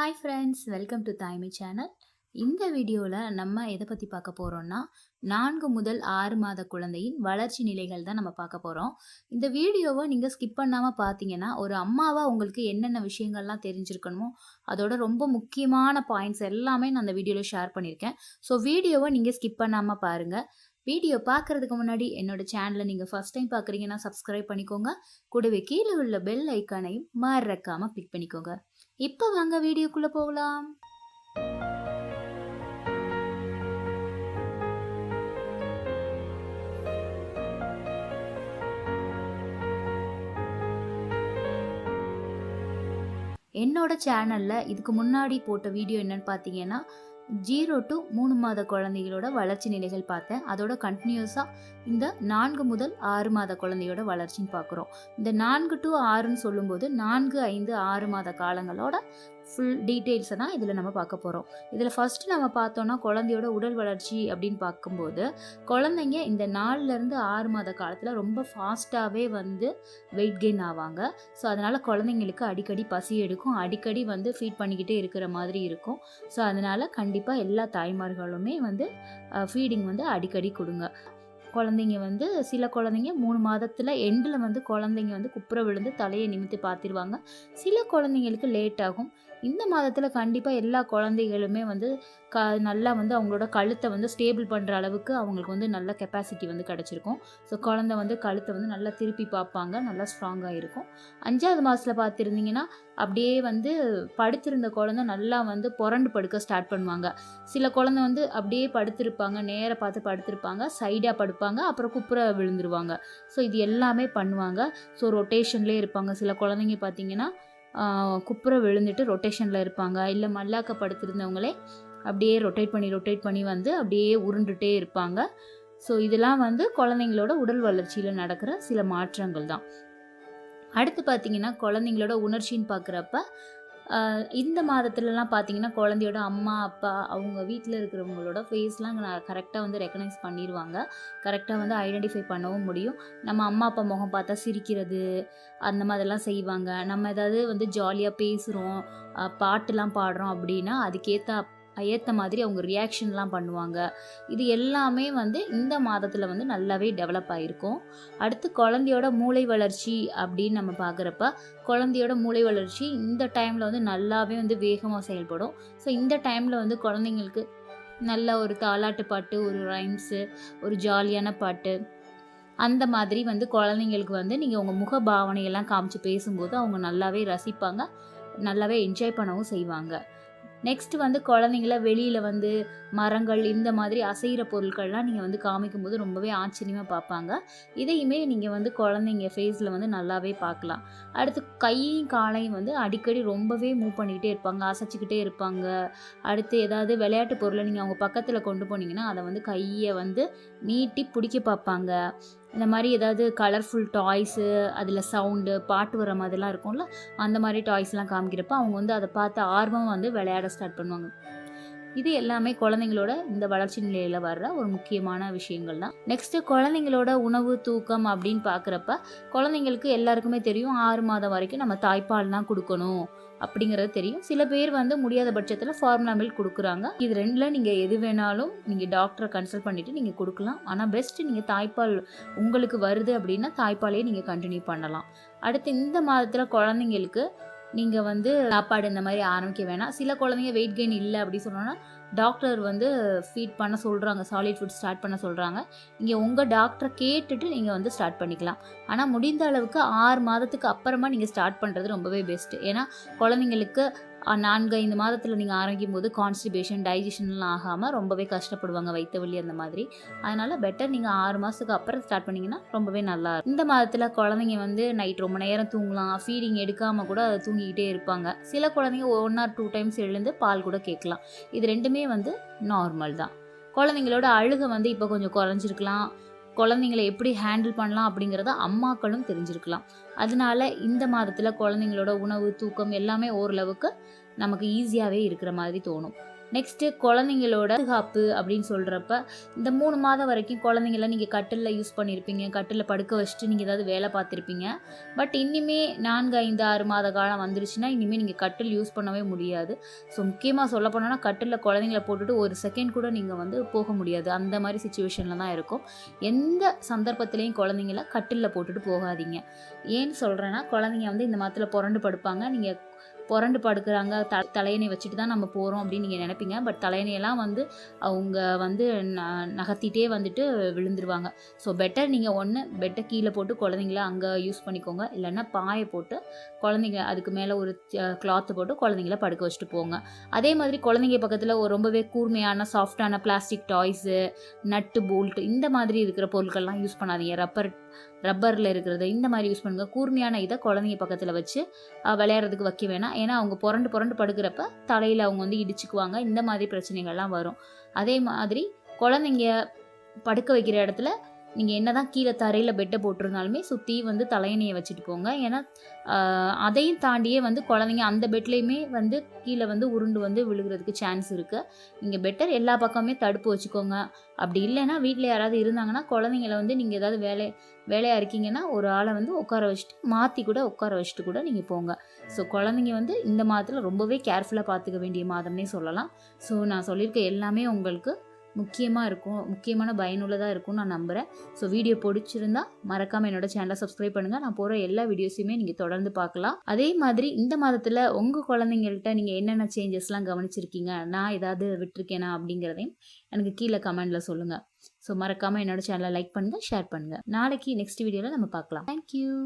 Hi friends welcome to Thaimai channel இந்த வீடியோவில் நம்ம எதை பற்றி பார்க்க போகிறோம்னா நான்கு முதல் ஆறு மாத குழந்தையின் வளர்ச்சி நிலைகள் தான் நம்ம பார்க்க போகிறோம் இந்த வீடியோவை நீங்கள் ஸ்கிப் பண்ணாமல் பார்த்தீங்கன்னா ஒரு அம்மாவாக உங்களுக்கு என்னென்ன விஷயங்கள்லாம் தெரிஞ்சிருக்கணுமோ அதோட ரொம்ப முக்கியமான பாயிண்ட்ஸ் எல்லாமே நான் அந்த வீடியோவில் ஷேர் பண்ணியிருக்கேன். ஸோ வீடியோவை நீங்கள் ஸ்கிப் பண்ணாமல் பாருங்கள் வீடியோ பார்க்குறதுக்கு முன்னாடி என்னோட சேனலை நீங்கள் ஃபஸ்ட் டைம் பார்க்குறீங்கன்னா சப்ஸ்கிரைப் பண்ணிக்கோங்க. கூடவே கீழே உள்ள பெல் ஐக்கானையும் மறக்காமல் கிளிக் பண்ணிக்கோங்க. இப்போ வாங்க வீடியோக்குள்ள போகலாம். என்னோட சேனலில் இதுக்கு முன்னாடி போட்ட வீடியோ என்னன்னு பார்த்தீங்கன்னா ஜீரோ டு மூணு மாத குழந்தைகளோட வளர்ச்சி நிலைகள் பார்த்தேன். அதோட கண்டினியூஸாக இந்த நான்கு முதல் ஆறு மாத குழந்தையோட வளர்ச்சின்னு பார்க்குறோம். இந்த நான்கு டு ஆறுன்னு சொல்லும்போது நான்கு ஐந்து ஆறு மாத காலங்களோட ஃபுல் டீட்டெயில்ஸை தான் இதில் நம்ம பார்க்க போகிறோம் இதில் ஃபஸ்ட்டு நம்ம பார்த்தோன்னா குழந்தையோட உடல் வளர்ச்சி அப்படின்னு பார்க்கும்போது குழந்தைங்க இந்த நாலுலேருந்து ஆறு மாத காலத்தில் ரொம்ப ஃபாஸ்ட்டாகவே வந்து வெயிட் கெயின் ஆவாங்க. ஸோ அதனால் குழந்தைங்களுக்கு அடிக்கடி பசி எடுக்கும். அடிக்கடி வந்து ஃபீட் பண்ணிக்கிட்டே இருக்கிற மாதிரி இருக்கும். ஸோ அதனால் கண்டிப்பாக எல்லா தாய்மார்களுமே வந்து ஃபீடிங் வந்து அடிக்கடி கொடுங்க. குழந்தைங்க வந்து சில குழந்தைங்க மூணு மாதத்தில் எண்டில் வந்து குழந்தைங்க வந்து குப்புற விழுந்து தலையை நிமித்தி பார்த்துருவாங்க. சில குழந்தைங்களுக்கு லேட் ஆகும். இந்த மாதத்தில் கண்டிப்பாக எல்லா குழந்தைகளுமே வந்து க நல்லா வந்து அவங்களோட கழுத்தை வந்து ஸ்டேபிள் பண்ணுற அளவுக்கு அவங்களுக்கு வந்து நல்ல கெப்பாசிட்டி வந்து கிடச்சிருக்கும். ஸோ குழந்தை வந்து கழுத்தை வந்து நல்லா திருப்பி பார்ப்பாங்க. நல்லா ஸ்ட்ராங்காக இருக்கும். அஞ்சாவது மாதத்தில் பார்த்துருந்தீங்கன்னா அப்படியே வந்து படுத்திருந்த குழந்தை நல்லா வந்து புரண்டு படுக்க ஸ்டார்ட் பண்ணுவாங்க. சில குழந்தை வந்து அப்படியே படுத்திருப்பாங்க. நேராக பார்த்து படுத்திருப்பாங்க. சைடாக படுப்பாங்க. அப்புறம் குப்புற விழுந்துருவாங்க. ஸோ இது எல்லாமே பண்ணுவாங்க. ஸோ ரொட்டேஷன்லேயே இருப்பாங்க. சில குழந்தைங்க பார்த்தீங்கன்னா குப்புற விழுந்துட்டு ரொட்டேஷனில் இருப்பாங்க. இல்லை மல்லாக்க படுத்திருந்தவங்களே அப்படியே ரொட்டேட் பண்ணி ரொட்டேட் பண்ணி வந்து அப்படியே உருண்டுட்டே இருப்பாங்க. ஸோ இதெல்லாம் வந்து குழந்தைங்களோட உடல் வளர்ச்சியில் நடக்கிற சில மாற்றங்கள் தான். அடுத்து பார்த்தீங்கன்னா குழந்தைங்களோட உணர்ச்சின்னு பார்க்குறப்ப இந்த மாதத்துலலாம் பார்த்தீங்கன்னா குழந்தையோட அம்மா அப்பா அவங்க வீட்டில் இருக்கிறவங்களோட ஃபேஸ்லாம் கரெக்டாக வந்து ரெக்கனைஸ் பண்ணிடுவாங்க கரெக்டாக வந்து ஐடென்டிஃபை பண்ணவும் முடியும். நம்ம அம்மா அப்பா முகம் பார்த்தா சிரிக்கிறது அந்த மாதிரிலாம் செய்வாங்க. நம்ம ஏதாவது வந்து ஜாலியாக பேசுகிறோம் பாட்டுலாம் பாடுறோம் அப்படின்னா அதுக்கேற்ற ஏற்ற மாதிரி அவங்க ரியாக்ஷன்லாம் பண்ணுவாங்க. இது எல்லாமே வந்து இந்த மாதத்தில் வந்து நல்லாவே டெவலப் ஆகிருக்கும் அடுத்து குழந்தையோட மூளை வளர்ச்சி அப்படின்னு நம்ம பார்க்குறப்ப குழந்தையோட மூளை வளர்ச்சி இந்த டைமில் வந்து நல்லாவே வந்து வேகமாக செயல்படும். ஸோ இந்த டைமில் வந்து குழந்தைங்களுக்கு நல்ல ஒரு தாலாட்டு பாட்டு ஒரு ரைம்ஸு ஒரு ஜாலியான பாட்டு அந்த மாதிரி வந்து குழந்தைங்களுக்கு வந்து நீங்கள் உங்கள் முக பாவனையெல்லாம் காமிச்சு பேசும்போது அவங்க நல்லாவே ரசிப்பாங்க நல்லாவே என்ஜாய் பண்ணவும் செய்வாங்க. நெக்ஸ்ட் வந்து குழந்தைங்கள வெளியில் வந்து மரங்கள் இந்த மாதிரி அசைகிற பொருட்கள்லாம் நீங்கள் வந்து காமிக்கும்போது ரொம்பவே ஆச்சரியமாக பார்ப்பாங்க. இதையுமே நீங்கள் வந்து குழந்தைங்க ஃபேஸில் வந்து நல்லாவே பார்க்கலாம். அடுத்து கையும் காலையும் வந்து அடிக்கடி ரொம்பவே மூவ் பண்ணிக்கிட்டே இருப்பாங்க அசைச்சிக்கிட்டே இருப்பாங்க. அடுத்து ஏதாவது விளையாட்டு பொருளை நீங்கள் அவங்க பக்கத்தில் கொண்டு போனீங்கன்னா அதை வந்து கையை வந்து நீட்டி பிடிக்க பார்ப்பாங்க. இந்த மாதிரி ஏதாவது கலர்ஃபுல் டாய்ஸு அதில் சவுண்டு பாட்டு வர மாதிரிலாம் இருக்கும்ல அந்த மாதிரி டாய்ஸ்லாம் காமிக்கிறப்ப அவங்க வந்து அதை பார்த்து ஆர்வம் வந்து விளையாட ஸ்டார்ட் பண்ணுவாங்க. இது எல்லாமே குழந்தைங்களோட இந்த வளர்ச்சி நிலையில் வர்ற ஒரு முக்கியமான விஷயங்கள் தான். நெக்ஸ்ட்டு குழந்தைங்களோட உணவு தூக்கம் அப்படின்னு பார்க்குறப்ப குழந்தைங்களுக்கு எல்லாருக்குமே தெரியும் ஆறு மாதம் வரைக்கும் நம்ம தாய்ப்பால் தான் கொடுக்கணும். அப்படிங்கிறது தெரியும். சில பேர் வந்து முடியாத பட்சத்தில் ஃபார்முலா மில்க் கொடுக்குறாங்க. இது ரெண்டில் நீங்கள் எது வேணாலும் நீங்கள் டாக்டரை கன்சல்ட் பண்ணிவிட்டு நீங்கள் கொடுக்கலாம். ஆனால் பெஸ்ட்டு நீங்கள் தாய்ப்பால் உங்களுக்கு வருது அப்படின்னா தாய்ப்பாலே நீங்கள் கண்டினியூ பண்ணலாம். அடுத்து இந்த மாதத்தில் குழந்தைங்களுக்கு நீங்கள் வந்து சாப்பாடு இந்த மாதிரி ஆரம்பிக்க வேணாம். சில குழந்தைங்க வெயிட் கெயின் இல்லை அப்படி சொன்னோன்னா டாக்டர் வந்து ஃபீட் பண்ண சொல்கிறாங்க சாலிட் ஃபுட் ஸ்டார்ட் பண்ண சொல்கிறாங்க நீங்கள் உங்கள் டாக்டரை கேட்டுட்டு நீங்கள் வந்து ஸ்டார்ட் பண்ணிக்கலாம். ஆனால் முடிந்த அளவுக்கு ஆறு மாதத்துக்கு அப்புறமா நீங்கள் ஸ்டார்ட் பண்ணுறது ரொம்பவே பெஸ்ட்டு ஏன்னா குழந்தைங்களுக்கு நான்கு ஐந்து மாதத்தில் நீங்கள் ஆரம்பிக்கும் போது கான்ஸ்டிபேஷன் டைஜஷன்லாம் ஆகாமல் ரொம்பவே கஷ்டப்படுவாங்க வைத்த வலி அந்த மாதிரி. அதனால் பெட்டர் நீங்கள் ஆறு மாதத்துக்கு அப்புறம் ஸ்டார்ட் பண்ணிங்கன்னா ரொம்பவே நல்லா இருக்கும். இந்த மாதத்தில் குழந்தைங்க வந்து நைட் ரொம்ப நேரம் தூங்கலாம். ஃபீடிங் எடுக்காமல் கூட அதை தூங்கிக்கிட்டே இருப்பாங்க. சில குழந்தைங்க ஒன் ஆர் டூ டைம்ஸ் எழுந்து பால் கூட கேட்கலாம். இது ரெண்டுமே வந்து நார்மல் தான். குழந்தைங்களோட அழுகை வந்து இப்போ கொஞ்சம் குறைஞ்சிருக்கலாம். குழந்தைங்களை எப்படி ஹேண்டில் பண்ணலாம் அப்படிங்கிறத அம்மாக்களும் தெரிஞ்சிருக்கலாம். அதனால இந்த மாதத்தில் குழந்தைங்களோட உணவு தூக்கம் எல்லாமே ஓரளவுக்கு நமக்கு ஈஸியாகவே இருக்கிற மாதிரி தோணும். நெக்ஸ்ட்டு குழந்தைங்களோட பாதுகாப்பு அப்படின்னு சொல்கிறப்ப இந்த மூணு மாதம் வரைக்கும் குழந்தைங்கள நீங்கள் கட்டிலில் யூஸ் பண்ணியிருப்பீங்க கட்டிலில் படுக்க வச்சுட்டு நீங்கள் ஏதாவது வேலை பார்த்துருப்பீங்க. பட் இனிமே நான்கு ஐந்து ஆறு மாத காலம் வந்துருச்சுன்னா இனிமேல் நீங்கள் கட்டில் யூஸ் பண்ணவே முடியாது. ஸோ முக்கியமாக சொல்ல போனோன்னா கட்டிலில் குழந்தைங்கள போட்டுட்டு ஒரு செகண்ட் கூட நீங்கள் வந்து போக முடியாது. அந்த மாதிரி சுச்சுவேஷனில் தான் இருக்கும். எந்த சந்தர்ப்பத்திலையும் குழந்தைங்கள கட்டிலில் போட்டுட்டு போகாதீங்க. ஏன்னு சொல்கிறேன்னா குழந்தைங்க வந்து இந்த மாதத்தில் புரண்டு படுப்பாங்க. நீங்கள் புரண்டு படுக்கிறாங்க. த தலையணை வச்சுட்டு தான் நம்ம போகிறோம் அப்படின்னு நீங்கள் நினைப்பீங்க. பட் தலையணையெல்லாம் வந்து அவங்க வந்து ந நகர்த்திட்டே வந்துட்டு விழுந்துருவாங்க. ஸோ பெட்டர் நீங்கள் ஒன்று பெட்டை கீழே போட்டு குழந்தைங்கள அங்கே யூஸ் பண்ணிக்கோங்க. இல்லைன்னா பாயை போட்டு குழந்தைங்க அதுக்கு மேலே ஒரு கிளாத்து போட்டு குழந்தைங்கள படுக்க வச்சுட்டு போங்க. அதே மாதிரி குழந்தைங்க பக்கத்தில் ஒரு ரொம்பவே கூர்மையான சாஃப்டான பிளாஸ்டிக் டாய்ஸு நட்டு போல்ட்டு இந்த மாதிரி இருக்கிற பொருட்கள்லாம் யூஸ் பண்ணாதீங்க. ரப்பர் ரப்பரில் இருக்கிறது இந்த மாதிரி யூஸ் பண்ணுங்க. கூர்மையான இதை குழந்தைங்க பக்கத்தில் வச்சு விளையாடுறதுக்கு வைக்க வேணாம் ஏன்னா அவங்க புரண்டு புரண்டு படுக்கிறப்ப தலையில் அவங்க வந்து இடிச்சுக்குவாங்க. இந்த மாதிரி பிரச்சனைகள்லாம் வரும். அதே மாதிரி குழந்தைங்க படுக்க வைக்கிற இடத்துல நீங்கள் என்ன தான் கீழே தரையில் பெட்டை போட்டிருந்தாலுமே சுற்றி வந்து தலையணையை வச்சுட்டு போங்க. ஏன்னா அதையும் தாண்டியே வந்து குழந்தைங்க அந்த பெட்லேயுமே வந்து கீழே வந்து உருண்டு வந்து விழுகிறதுக்கு சான்ஸ் இருக்குது நீங்கள் பெட்டர் எல்லா பக்கமே தடுப்பு வச்சுக்கோங்க. அப்படி இல்லைன்னா வீட்டில் யாராவது இருந்தாங்கன்னா குழந்தைங்கள வந்து நீங்கள் ஏதாவது வேலை வேலையாக இருக்கீங்கன்னா ஒரு ஆளை வந்து உட்கார வச்சுட்டு மாற்றி கூட உட்கார வச்சுட்டு கூட நீங்கள் போங்க. ஸோ குழந்தைங்க வந்து இந்த மாதத்தில் ரொம்பவே கேர்ஃபுல்லாக பார்த்துக்க வேண்டிய மாதம்னே சொல்லலாம். ஸோ நான் சொல்லியிருக்க எல்லாமே உங்களுக்கு முக்கியமாக இருக்கும். முக்கியமான பயனுள்ளதாக இருக்கும்னு நான் நம்புகிறேன் ஸோ வீடியோ பிடிச்சிருந்தா மறக்காமல் என்னோட சேனலை சப்ஸ்கிரைப் பண்ணுங்கள் நான் போகிற எல்லா வீடியோஸையுமே நீங்கள் தொடர்ந்து பார்க்கலாம். அதே மாதிரி இந்த மாதத்தில் உங்கள் குழந்தைங்கள்ட்ட நீங்கள் என்னென்ன சேஞ்சஸ்லாம் கவனிச்சிருக்கீங்க? நான் ஏதாவது விட்டுருக்கேனா அப்படிங்கிறதையும் எனக்கு கீழே கமெண்டில் சொல்லுங்கள் ஸோ மறக்காமல் என்னோட சேனலை லைக் பண்ணுங்கள் ஷேர் பண்ணுங்கள் நாளைக்கு நெக்ஸ்ட் வீடியோவில் நம்ம பார்க்கலாம். தேங்க்யூ